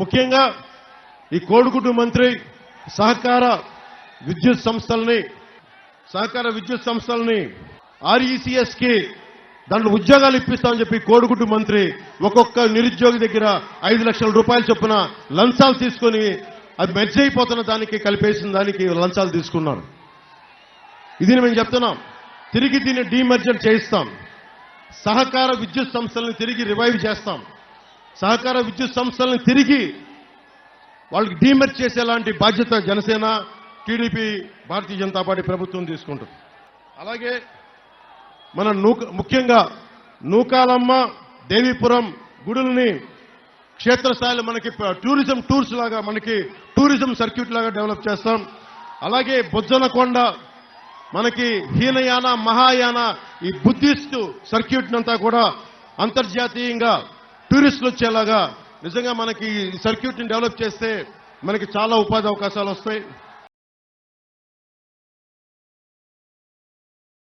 ముఖ్యంగా ఈ కోడిగుడ్డు మంత్రి సహకార విద్యుత్ సంస్థల్ని సహకార విద్యుత్ సంస్థల్ని ఆర్ఈసీఎస్కి దాంట్లో ఉద్యోగాలు ఇప్పిస్తామని చెప్పి కోడిగుడ్డు మంత్రి ఒక్కొక్క నిరుద్యోగి దగ్గర ఐదు లక్షల రూపాయల చొప్పున లంచాలు తీసుకొని అది మెర్జ్ అయిపోతున్న దానికి కలిపేసిన దానికి లంచాలు తీసుకున్నారు. ఇది మేము చెప్తున్నాం. తిరిగి దీన్ని డీమర్జెంట్ చేయిస్తాం. సహకార విద్యుత్ సంస్థలను తిరిగి రివైవ్ చేస్తాం. సహకార విద్యుత్ సంస్థలను తిరిగి వాళ్ళకి డీమర్జ్ చేసేలాంటి బాధ్యత జనసేన టీడీపీ భారతీయ జనతా పార్టీ ప్రభుత్వం తీసుకుంటుంది. అలాగే మన నూక ముఖ్యంగా నూకాలమ్మ దేవీపురం గుడుల్ని క్షేత్రస్థాయిలో మనకి టూరిజం టూర్స్ లాగా మనకి టూరిజం సర్క్యూట్ లాగా డెవలప్ చేస్తాం. అలాగే బొజ్జనకొండ మనకి హీనయాన మహాయాన ఈ బుద్ధిస్టు సర్క్యూట్నంతా కూడా అంతర్జాతీయంగా టూరిస్టులు వచ్చేలాగా. నిజంగా మనకి ఈ డెవలప్ చేస్తే మనకి చాలా ఉపాధి అవకాశాలు వస్తాయి.